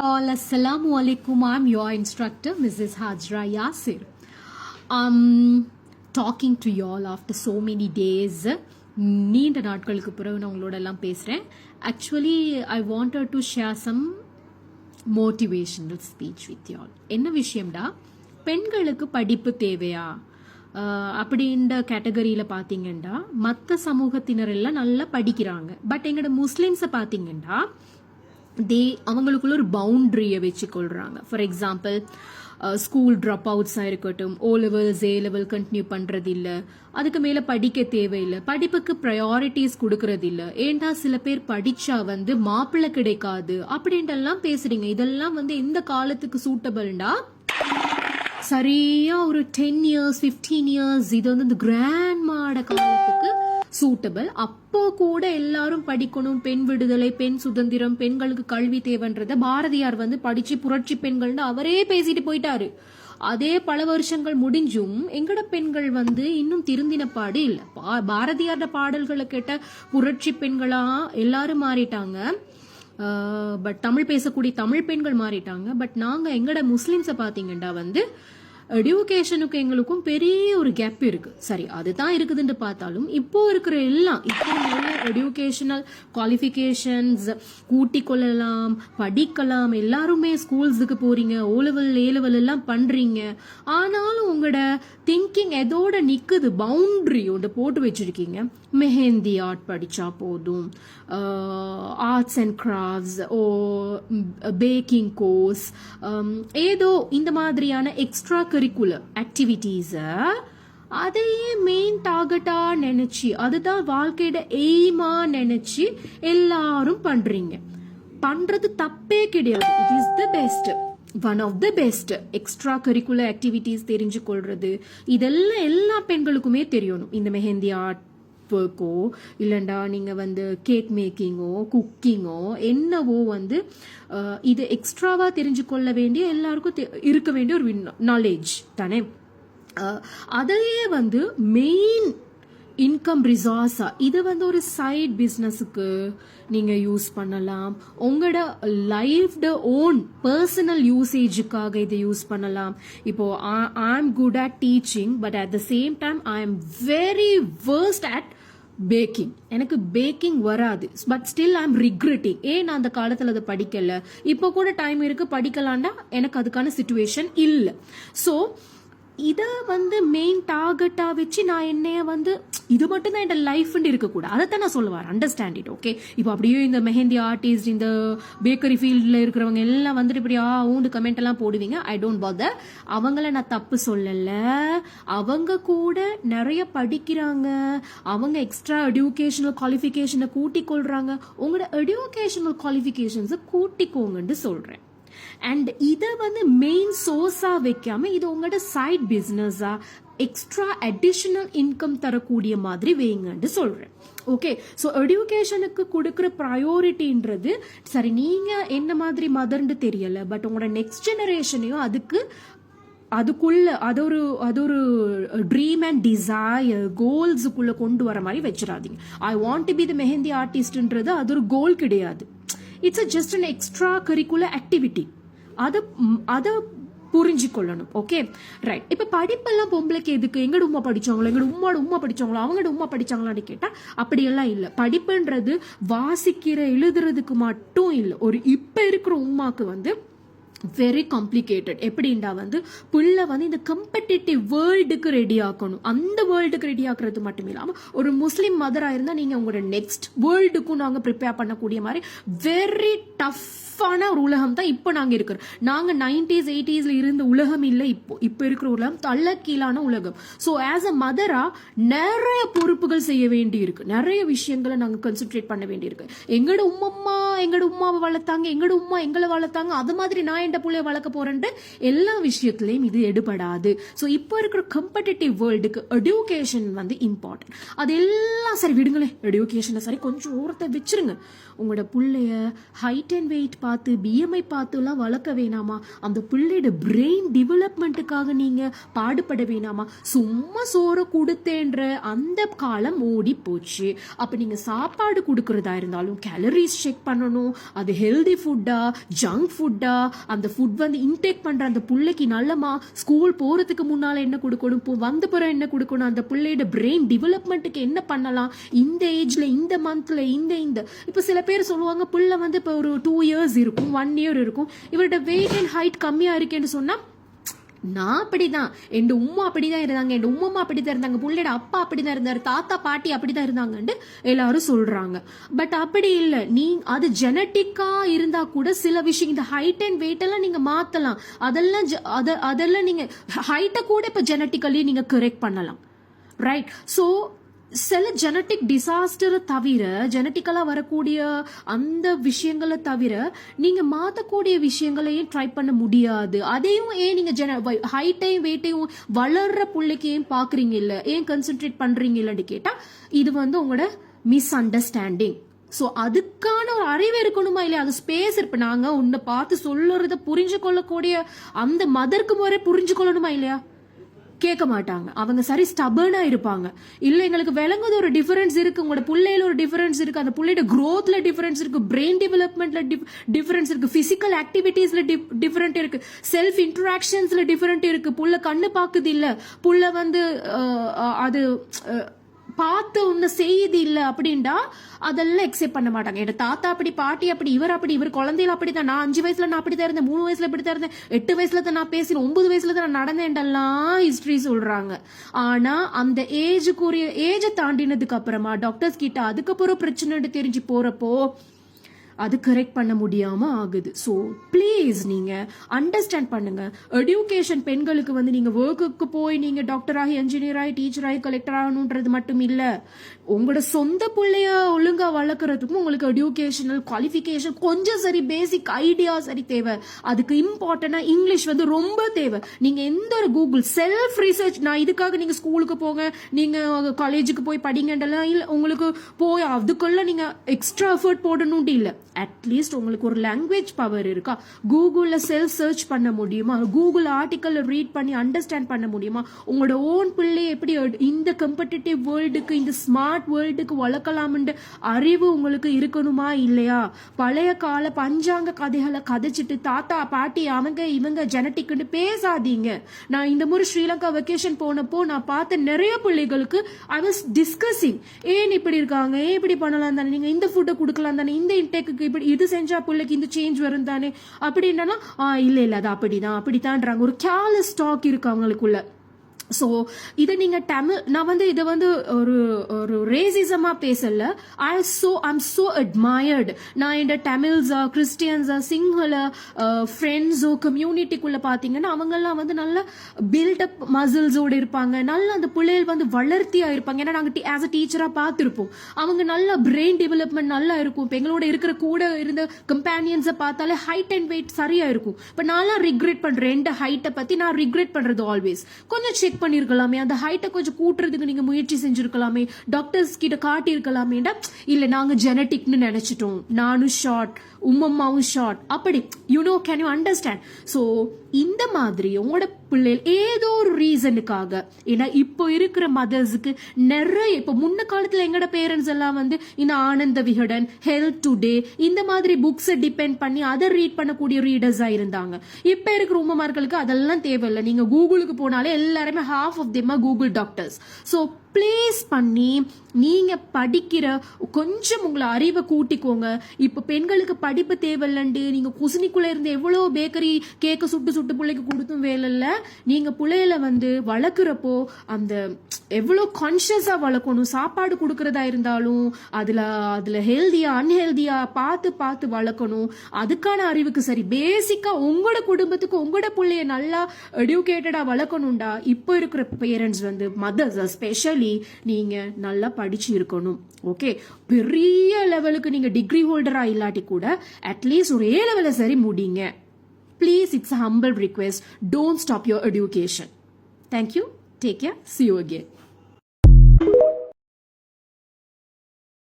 all, Assalamu alaikum. I'm your instructor, Mrs. Hajra Yasir. Um, talking to you all after so many days. நீண்ட நாட்களுக்கு பிறகு நான் உங்களோட எல்லாம் பேசுகிறேன் actually I wanted to share some motivational speech with y'all என்ன விஷயம்டா பெண்களுக்கு படிப்பு தேவையா அப்படின்ற கேட்டகரியில் பார்த்தீங்கன்னா மற்ற சமூகத்தினர் எல்லாம் நல்லா படிக்கிறாங்க பட் எங்களோட முஸ்லீம்ஸை பார்த்தீங்கன்னா தே அவங்களுக்குள்ள ஒரு பவுண்ட்ரியை வச்சுக்கொள்கிறாங்க ஃபார் எக்ஸாம்பிள் ஸ்கூல் ட்ராப் அவுட்ஸாக இருக்கட்டும் O levels A level continue பண்ணுறது இல்லை அதுக்கு மேலே படிக்க தேவையில்லை. படிப்புக்கு ப்ரையாரிட்டிஸ் கொடுக்கறது இல்லை ஏன்டா சில பேர் படித்தா வந்து மாப்பிள்ளை கிடைக்காது அப்படின்ட்டெல்லாம் பேசுறீங்க. இதெல்லாம் வந்து எந்த காலத்துக்கு சூட்டபிள்டா சரியா ஒரு டென் இயர்ஸ் ஃபிஃப்டீன் இயர்ஸ் இது வந்து இந்த கிராண்ட் மாட காலத்துக்கு சூட்டபிள் அப்போ கூட எல்லாரும் படிக்கணும். பெண் விடுதலை பெண் சுதந்திரம் பெண்களுக்கு கல்வி தேவைன்றத பாரதியார் வந்து படிச்சு புரட்சி பெண்கள்னு அவரே பேசிட்டு போயிட்டாரு. அதே பல வருஷங்கள் முடிஞ்சும் எங்கட பெண்கள் வந்து இன்னும் திருந்தின பாடு இல்லை. பா- பாரதியாரோட பாடல்களை கேட்ட புரட்சி பெண்களா எல்லாரும் மாறிட்டாங்க. பட் தமிழ் பேசக்கூடிய தமிழ் பெண்கள் மாறிட்டாங்க. பட் நாங்கள் எங்கட முஸ்லிம்ஸை பார்த்தீங்கன்னா வந்து எடுகேஷனுக்கு எங்களுக்கும் பெரிய ஒரு கேப் இருக்கு. சரி அதுதான் இருக்குதுன்னு பார்த்தாலும் இப்போ இருக்கிற எல்லாம் இப்போ நல்ல எடுகேஷனல் குவாலிஃபிகேஷன்ஸ் கூட்டி கொள்ளலாம் படிக்கலாம் எல்லாருமே ஸ்கூல்ஸுக்கு போறீங்க ஓலவல் ஏலவல் எல்லாம் பண்றீங்க. ஆனாலும் உங்களோட திங்கிங் எதோட நிக்குது பவுண்ட்ரி ஒன்று போட்டு வச்சிருக்கீங்க. மெஹந்தி ஆர்ட் படிச்சா போதும். Arts and crafts or baking course ஏதோ இந்த மாதிரியான எக்ஸ்ட்ரா கரிக்குலர் ஆக்டிவிட்டீஸை அதையே மெயின் டார்கெட்டாக நினச்சி அதுதான் வாழ்க்கையோட எய்மாக நினச்சி எல்லாரும் பண்ணுறீங்க பண்ணுறது தப்பே கிடையாது. It is the best one of the best extra curricular activities தெரிஞ்சு கொள்வது இதெல்லாம் எல்லா பெண்களுக்குமே தெரியணும். இந்த மெஹந்தி ஆர்ட் ஒர்க்கோ இல்லைண்டா நீங்கள் வந்து கேக் மேக்கிங்கோ குக்கிங்கோ என்னவோ வந்து இது எக்ஸ்ட்ராவாக தெரிஞ்சு கொள்ள வேண்டிய எல்லாருக்கும் தெ- இருக்க வேண்டிய ஒரு நாலேஜ் தானே? அதையே வந்து மெயின் இன்கம் ரிசார்ஸா இது வந்து ஒரு சைட் பிஸ்னஸுக்கு நீங்க யூஸ் பண்ணலாம். உங்களோட லைஃப்ட ஓன் பர்சனல் யூசேஜுக்காக இதை யூஸ் பண்ணலாம். இப்போ I am good at teaching but at the same time I am very worst at baking எனக்கு பேக்கிங் வராது. But still I am regretting ஏன் நான் அந்த காலத்தில் அதை படிக்கல? இப்போ கூட டைம் இருக்கு படிக்கலான்னா எனக்கு அதுக்கான சுச்சுவேஷன் இல்லை. ஸோ இதை வந்து மெயின் டார்கெட்டாக வச்சு நான் என்னைய வந்து இது மட்டும் தான் என் லைஃப்னு இருக்கக்கூடாது தான் நான் சொல்லுவார். அண்டர்ஸ்டாண்ட் இட் ஓகே இப்போ அப்படியே இந்த மெஹந்தி ஆர்டிஸ்ட் இந்த பேக்கரி ஃபீல்டில் இருக்கிறவங்க எல்லாம் வந்துட்டு இப்படி ஆ ஊண்டு கமெண்ட் எல்லாம் போடுவீங்க. ஐ டோன்ட் பாதர் அவங்கள நான் தப்பு சொல்லலை. அவங்க கூட நிறைய படிக்கிறாங்க. அவங்க எக்ஸ்ட்ரா எடியூகேஷனல் குவாலிஃபிகேஷனை கூட்டிக் கொள்றாங்க. உங்களோட எடியூகேஷனல் குவாலிஃபிகேஷன்ஸை கூட்டிக்கோங்கன்னு சொல்கிறேன் அண்ட் இதை வந்து மெயின் சோர்ஸாக வைக்காம இது உங்களோட சைட் பிஸ்னஸாக எக்ஸ்ட்ரா அடிஷனல் இன்கம் தரக்கூடிய மாதிரி வைங்கன்னு சொல்கிறேன் ஓகே ஸோ எடியூகேஷனுக்கு கொடுக்குற ப்ரையோரிட்டின்றது சரி நீங்கள் என்ன மாதிரி மதர்ன்னு தெரியல பட் உங்களோட நெக்ஸ்ட் ஜெனரேஷனையும் அதுக்கு அதுக்குள்ள அது ஒரு அது ஒரு ட்ரீம் அண்ட் டிசைர் கோல்ஸுக்குள்ளே கொண்டு வர மாதிரி வச்சிடாதீங்க. I want to be the mehndi ஆர்டிஸ்ட்ன்றது அது ஒரு கோல் கிடையாது. It's a just an extra curricular activity அதை அதை புரிஞ்சுக்கொள்ளணும். ஓகே ரைட் இப்போ படிப்பெல்லாம் பொம்பளைக்கு எதுக்கு? எங்கட உமா படிச்சாங்களோ? எங்கட உமாவோட உமா படிச்சாங்களோ? அவங்களோட உமா படிச்சாங்களான்னு கேட்டால் அப்படியெல்லாம் இல்லை. படிப்புன்றது வாசிக்கிற எழுதுறதுக்கு மட்டும் இல்லை. ஒரு இப்போ இருக்கிற உமாக்கு வந்து வெரி காம்ப்ளிகேட்டட் எப்படின்டா வந்து புள்ள வந்து இந்த கம்பெட்டிட்டிவ் வேர்ல்டுக்கு ரெடி ஆக்கணும். அந்த வேர்ல்டுக்கு ரெடி ஆக்குறது மட்டும் இல்லாமல் ஒரு முஸ்லீம் மதராக இருந்தால் நீங்கள் உங்களோட நெக்ஸ்ட் வேர்ல்டுக்கும் நாங்கள் ப்ரிப்பேர் பண்ணக்கூடிய மாதிரி வெரி டஃப்பான ஒரு உலகம் தான் இப்போ நாங்கள் இருக்கிறோம். நாங்கள் நைன்டிஸ் எயிட்டிஸில் இருந்த உலகம் இல்லை இப்போ. இப்போ இருக்கிற உலகம் தள்ளக்கீழான உலகம். ஸோ ஆஸ் அ மதராக நிறைய பொறுப்புகள் செய்ய வேண்டி இருக்கு நிறைய விஷயங்களை நாங்கள் கன்சென்ட்ரேட் பண்ண வேண்டியிருக்கு. எங்களோட உம்மம்மா எங்களோட உமாவை வளர்த்தாங்க எங்களோட உம்மா எங்களை வளர்த்தாங்க அது மாதிரி நான் என் பிள்ளைய வளர்க்க போறேன்ட்டு எல்லா விஷயத்துலையும் இது எடுபடாது. ஸோ இப்போ இருக்கிற கம்படிட்டிவ் வேர்ல்டுக்கு எடுகேஷன் வந்து இம்பார்ட்டன்ட் அது எல்லாம் சரி விடுங்களேன். எடுகேஷனை சரி கொஞ்சம் ஓரத்தை வச்சிருங்க. உங்களோட பிள்ளைய ஹைட் அண்ட் வெயிட் பார்த்து பிஎம்ஐ பார்த்துலாம் வளர்க்க வேணாமா? அந்த பிள்ளையோட பிரெயின் டெவலப்மெண்ட்டுக்காக நீங்க பாடுபட வேணாமா? சும்மா சோறை கொடுத்தேன்ற அந்த காலம் ஓடி போச்சு. அப்ப நீங்க சாப்பாடு கொடுக்கறதா இருந்தாலும் கேலரிஸ் செக் பண்ணணும். அது ஹெல்தி ஃபுட்டா ஜங்க் ஃபுட்டா அந்த ஃபுட் வந்து இன்டேக் பண்ற அந்த பிள்ளைக்கு நல்லமா? ஸ்கூல் போறதுக்கு முன்னால என்ன கொடுக்கணும்? இப்போ வந்த பிறகு என்ன கொடுக்கணும்? அந்த பிள்ளையோட பிரெயின் டெவலப்மெண்ட்டுக்கு என்ன பண்ணலாம்? இந்த ஏஜ்ல இந்த மந்த்ல இந்த இந்த. இப்போ சில பேர் சொல்லுவாங்க பிள்ளை வந்து இப்போ ஒரு டூ இயர்ஸ் இருக்கும் ஒன் இயர் இருக்கும். இவரோட வெயிட் அண்ட் ஹைட் கம்மியாக இருக்கேன்னு சொன்னால் நான் அப்படிதான். என் உம்மா அப்படிதான் இருந்தாங்க என் உம்மம்மா அப்படிதான் இருந்தாங்க புள்ளையோட அப்பா அப்படிதான் இருந்தார் தாத்தா பாட்டி அப்படிதான் இருந்தாங்கன்னு எல்லாரும் சொல்றாங்க. பட் அப்படி இல்லை. நீ அது ஜெனட்டிக்கா இருந்தா கூட சில விஷயம் இந்த ஹைட் அண்ட் வெயிட் எல்லாம் நீங்க மாத்தலாம். அதெல்லாம் ஜ- அதெல்லாம் நீங்க ஹைட்டை கூட இப்ப ஜெனட்டிக்கலி நீங்க கரெக்ட் பண்ணலாம். ரைட் ஸோ சில ஜெனட்டிக் டிசாஸ்டரை தவிர ஜெனட்டிக்கலாக வரக்கூடிய அந்த விஷயங்களை தவிர நீங்கள் மாற்றக்கூடிய விஷயங்களையும் ட்ரை பண்ண முடியாது. அதையும் ஏன் நீங்கள் ஜென ஹைட்டையும் வெயிட்டையும் வளர்ற பிள்ளைக்கு ஏன் பார்க்குறீங்க இல்லை? ஏன் கன்சென்ட்ரேட் பண்ணுறீங்க இல்லைன்னு கேட்டால் இது வந்து உங்களோட மிஸ் அண்டர்ஸ்டாண்டிங் ஸோ அதுக்கான ஒரு அறிவு இருக்கணுமா இல்லையா? அது ஸ்பேஸ் இப்போ நாங்கள் உன்னை பார்த்து சொல்லுறத புரிஞ்சு கொள்ளக்கூடிய அந்த மதருக்கு முறை புரிஞ்சு கொள்ளணுமா இல்லையா? கேட்க மாட்டாங்க அவங்க சரி ஸ்டபர்னா இருப்பாங்க. இல்லை எங்களுக்கு விளங்குது ஒரு டிஃபரன்ஸ் இருக்கு. உங்களோட பிள்ளையில ஒரு டிஃபரன்ஸ் இருக்கு. அந்த பிள்ளையோட க்ரோத்ல டிஃபரன்ஸ் இருக்கு. பிரெயின் டெவலப்மெண்ட்ல டிஃபரன்ஸ் இருக்கு. பிசிக்கல் ஆக்டிவிட்டீஸ்ல டிஃபரெண்ட் இருக்கு. செல்ஃப் இன்டராக்ஷன்ஸ்ல டிஃபரெண்ட் இருக்கு. புள்ள கண்ணு பாக்குது இல்ல. புள்ள வந்து அது பார்த்த ஒன்று செய்தி இல்லை அப்படின்டா அதெல்லாம் எக்ஸெப்ட் பண்ண மாட்டாங்க. என் தாத்தா அப்படி பாட்டி அப்படி இவர் அப்படி இவர் குழந்தையில அப்படி தான் நான் அஞ்சு வயசுல நான் அப்படி தான் இருந்தேன். மூணு வயசுல இப்படி தான் இருந்தேன். எட்டு வயசுல தான் நான் பேசினேன். ஒன்பது வயசுல தான் நான் நடந்தேன்டெல்லாம் ஹிஸ்ட்ரி சொல்றாங்க. ஆனா அந்த ஏஜுக்குரிய ஏஜை தாண்டினதுக்கு அப்புறமா டாக்டர்ஸ் கிட்ட அதுக்கப்புறம் பிரச்சனைன்னு தெரிஞ்சு போறப்போ அது கரெக்ட் பண்ண முடியாம ஆகுது. ஸோ ப்ளீஸ் நீங்க அண்டர்ஸ்டாண்ட் பண்ணுங்க. எடுகேஷன் பெண்களுக்கு வந்து நீங்க ஒர்க்குக்கு போய் நீங்க டாக்டர் ஆகி என்ஜினியர் ஆகி டீச்சர் ஆகி கலெக்டர் ஆகணுன்றது மட்டும் இல்ல. உங்களோட சொந்த பிள்ளைய ஒழுங்கா வளர்க்கறதுக்கும் உங்களுக்கு எடுகேஷனல் குவாலிஃபிகேஷன் கொஞ்சம் சரி பேசிக் ஐடியா சரி தேவை. அதுக்கு இம்பார்ட்டண்டா இங்கிலீஷ் வந்து ரொம்ப தேவை. நீங்க எந்த ஒரு கூகுள் செல்ஃப் ரிசர்ச் நான் இதுக்காக நீங்க ஸ்கூலுக்கு போங்க நீங்க காலேஜுக்கு போய் படிங்கன்றலாம் இல்லை உங்களுக்கு போய் அதுக்குள்ள நீங்க எக்ஸ்ட்ரா எஃபர்ட் போடணும்ட்டு இல்லை. அட்லீஸ்ட் உங்களுக்கு ஒரு லாங்குவேஜ் பவர் இருக்கா? கூகுளில் செல்ஃப் சர்ச் பண்ண முடியுமா? கூகுள் ஆர்டிக்கல் ரீட் பண்ணி அண்டர்ஸ்டாண்ட் பண்ண முடியுமா? உங்களோட ஓன் பிள்ளை எப்படி இந்த கம்படிட்டிவ் வேர்ல்டுக்கு இந்த ஸ்மார்ட் வேர்ல்டுக்கு வளர்க்கலாம்ன்ற அறிவு உங்களுக்கு இருக்கணுமா இல்லையா? பழைய கால பஞ்சாங்க கதைகளை கதைச்சிட்டு தாத்தா பாட்டி அவங்க இவங்க ஜெனட்டிக்னு பேசாதீங்க. நான் இந்த முறை ஸ்ரீலங்கா வெக்கேஷன் போனப்போ நான் பார்த்த நிறைய பிள்ளைகளுக்கு ஐ வாஸ் டிஸ்கஸிங் ஏன் இப்படி இருக்காங்க? ஏன் இப்படி பண்ணலாம் தானே? நீங்க இந்த ஃபுட்டை கொடுக்கலாம் தானே? இந்த இன்டேக்கு இப்படி இது செஞ்சா பிள்ளைக்கு இந்த சேஞ்ச் வரும் தானே? அப்படின்னா ஆ இல்லை அது அப்படிதான் அப்படித்தான்றாங்க ஒரு கேர்லெஸ் ஸ்டாக் இருக்கு அவங்களுக்குள்ள. ஸோ இதை நீங்கள் தமிழ் நான் வந்து இதை வந்து ஒரு ஒரு ரேசிசமாக பேசல. I so I'm so admired நான் இந்த தமிழ்ஸா கிறிஸ்டியன்ஸா சிங்கள ஃப்ரெண்ட்ஸோ கம்யூனிட்டிக்குள்ளே பார்த்தீங்கன்னா அவங்கெல்லாம் வந்து நல்ல பில்டப் மசில்ஸோடு இருப்பாங்க. நல்ல அந்த பிள்ளைகள் வந்து வளர்த்தியாக இருப்பாங்க. ஏன்னா நாங்கள் ஆஸ் அ டீச்சராக பார்த்துருப்போம் அவங்க நல்ல பிரெயின் டெவலப்மெண்ட் நல்லா இருக்கும். இப்போ எங்களோட இருக்கிற கூட இருந்த கம்பேனியன்ஸை பார்த்தாலே ஹைட் அண்ட் வெயிட் சரியாக இருக்கும். இப்போ நான்லாம் ரிக்ரெட் பண்ணுறேன் ரெண்டு ஹைட்டை பற்றி நான் ரிக்ரெட் பண்ணுறது ஆல்வேஸ் கொஞ்சம் செக் பண்ணியிருக்கலாமே அந்த ஹைட்டை கொஞ்சம் கூட்டுறதுக்கு நீங்கள் முயற்சி செஞ்சுருக்கலாமே டாக்டர்ஸ் கிட்ட காட்டியிருக்கலாமேண்டா இல்லை நாங்கள் ஜெனட்டிக்னு நினச்சிட்டோம். நானும் ஷார்ட் உம்மம்மாவும் ஷார்ட் அப்படி you know can you understand so இந்த மாதிரி உங்களோட பிள்ளைகள் ஏதோ ஒரு ரீசனுக்காக ஏன்னா இப்போ இருக்கிற மதர்ஸுக்கு நிறைய இப்போ முன்ன காலத்தில் எங்களோட பேரண்ட்ஸ் எல்லாம் வந்து இந்த ஆனந்த விகடன் ஹெல்த் டுடே இந்த மாதிரி புக்ஸை டிபெண்ட் பண்ணி அதை ரீட் பண்ணக்கூடிய ரீடர்ஸாக இருந்தாங்க. இப்போ இருக்கிற உமமார்களுக்கு அதெல்லாம் தேவையில்லை. நீங்கள் கூகுளுக்கு போனாலே எல்லாருமே half of them Google doctors so place பண்ணி நீங்கள் படிக்கிற கொஞ்சம் உங்களை அறிவை கூட்டிக்கோங்க. இப்போ பெண்களுக்கு படிப்பு தேவையில்லண்டு. நீங்கள் குசினிக்குள்ளே இருந்து எவ்வளோ பேக்கரி கேக்கை சுட்டு சுட்டு பிள்ளைக்கு கொடுத்தும் வேலை இல்லை. நீங்கள் பிள்ளையில வந்து வளர்க்குறப்போ அந்த எவ்வளோ கான்ஷியஸாக வளர்க்கணும். சாப்பாடு கொடுக்குறதா இருந்தாலும் அதில் அதில் ஹெல்தியாக அன்ஹெல்தியாக பார்த்து பார்த்து வளர்க்கணும். அதுக்கான அறிவுக்கு சரி. பேசிக்காக உங்களோட குடும்பத்துக்கு உங்களோட பிள்ளைய நல்லா எடுக்கேட்டடாக வளர்க்கணும்டா. இப்போ இருக்கிற பேரண்ட்ஸ் வந்து மதர்ஸ் ஸ்பெஷல் நீங்க நல்லா படிச்சு இருக்கணும். ஓகே பெரிய லெவலுக்கு நீங்க டிகிரி ஹோல்டரா இல்லாட்டி கூட அட்லீஸ்ட் ஒரு ஏ லெவலில் சரி முடிங்க. Please it's humble request don't stop your education thank you take care see you again